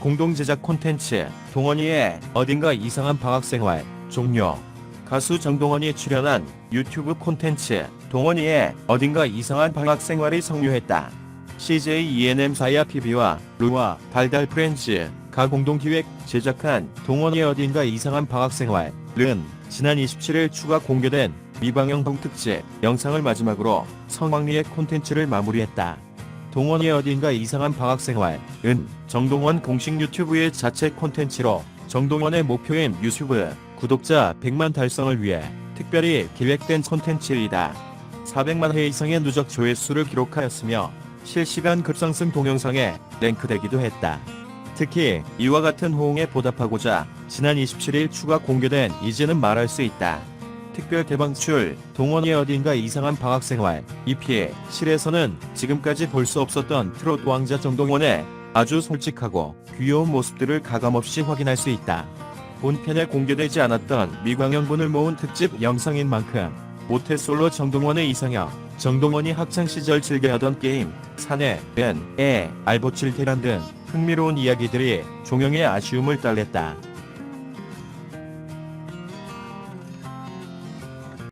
공동 제작 콘텐츠 동원이의 어딘가 이상한 방학생활 종료. 가수 정동원이 출연한 유튜브 콘텐츠 동원이의 어딘가 이상한 방학생활이 성료했다. CJ ENM 사이아 TV와 루와 달달 프렌즈 가 공동 기획 제작한 동원이의 어딘가 이상한 방학생활은 지난 27일 추가 공개된 미방영 동 특집 영상을 마지막으로 성황리의 콘텐츠를 마무리했다. 동원이의 어딘가 이상한 방학생활 은 정동원 공식 유튜브의 자체 콘텐츠로 정동원의 목표인 유튜브 구독자 100만 달성을 위해 특별히 기획된 콘텐츠이다. 400만 회 이상의 누적 조회수를 기록하였으며 실시간 급상승 동영상에 랭크되기도 했다. 특히 이와 같은 호응에 보답하고자 지난 27일 추가 공개된 이제는 말할 수 있다. 특별 대방출 동원의 어딘가 이상한 방학생활 EP 7에서는 지금까지 볼 수 없었던 트롯 왕자 정동원의 아주 솔직하고 귀여운 모습들을 가감없이 확인할 수 있다. 본편에 공개되지 않았던 미광영분을 모은 특집 영상인 만큼 모태솔로 정동원의 이상형, 정동원이 학창시절 즐겨하던 게임, 사내, 벤, 에, 알보칠 계란 등 흥미로운 이야기들이 종영의 아쉬움을 달랬다.